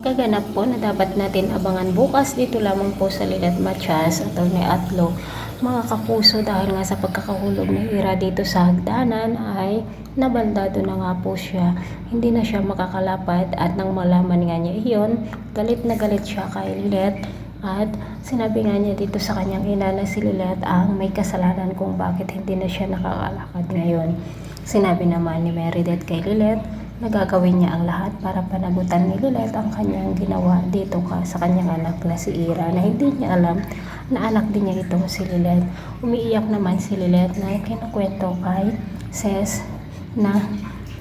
Kaganap po na dapat natin abangan bukas dito lamang po sa Lilat Matias at ni Atlo mga kapuso dahil nga sa pagkakahulog ng ira dito sa hagdanan ay nabaldado na nga po siya. Hindi na siya makakalapad at nang malaman nga niya iyon, galit na galit siya kay Lilet at sinabi nga niya dito sa kanyang ina na si Lilet ang may kasalanan kung bakit hindi na siya nakakalakad ngayon. Sinabi naman ni Meredith kay Lilet na gagawin niya ang lahat para panagutan ni Lilet ang kanyang ginawa dito ka sa kanyang anak na si Ira na hindi niya alam na anak din niya itong si Lilet. Umiiyak naman si Lilet na kinukwento kay Ses na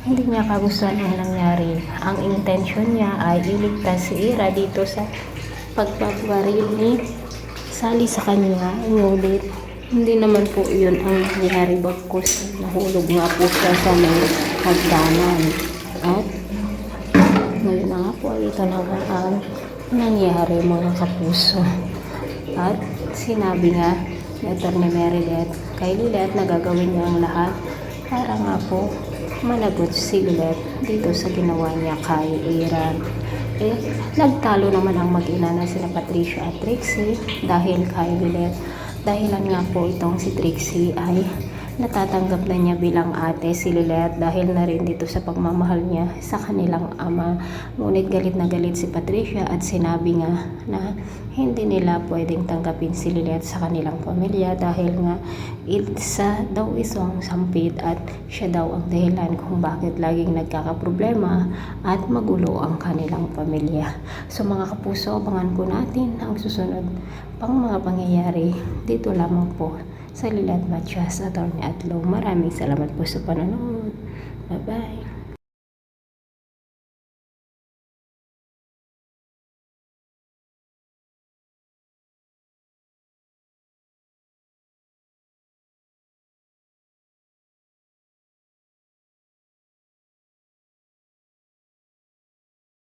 hindi niya kagustuhan ang nangyari. Ang intention niya ay iligtas si Ira dito sa pagbabaril ni Sally sa kanya. Ngunit hindi naman po yun ang nangyari bagkus nahulog nga po siya sa may hagdanan. At ngayon na nga po ito na nga ang nangyari mga kapuso. At sinabi nga ni Atty. Meredith kay Lilet na gagawin niya ang lahat para nga po managot si Lilet dito sa ginawa niya kay Ira. Eh, nagtalo naman ang mag-ina na sina Patricia at Trixie dahil kay Lilet. Dahilan nga po itong si Trixie ay natatanggap na niya bilang ate si Lilet dahil na rin dito sa pagmamahal niya sa kanilang ama. Ngunit galit na galit si Patricia at sinabi nga na hindi nila pwedeng tanggapin si Lilet sa kanilang pamilya dahil nga isa daw isang sampid at siya daw ang dahilan kung bakit laging nagkakaproblema at magulo ang kanilang pamilya. So mga kapuso, abangan po natin ang susunod pang mga pangyayari dito lamang po sa Lilat Matias, Atty. Atlo. Maraming salamat po sa panonood. Bye-bye.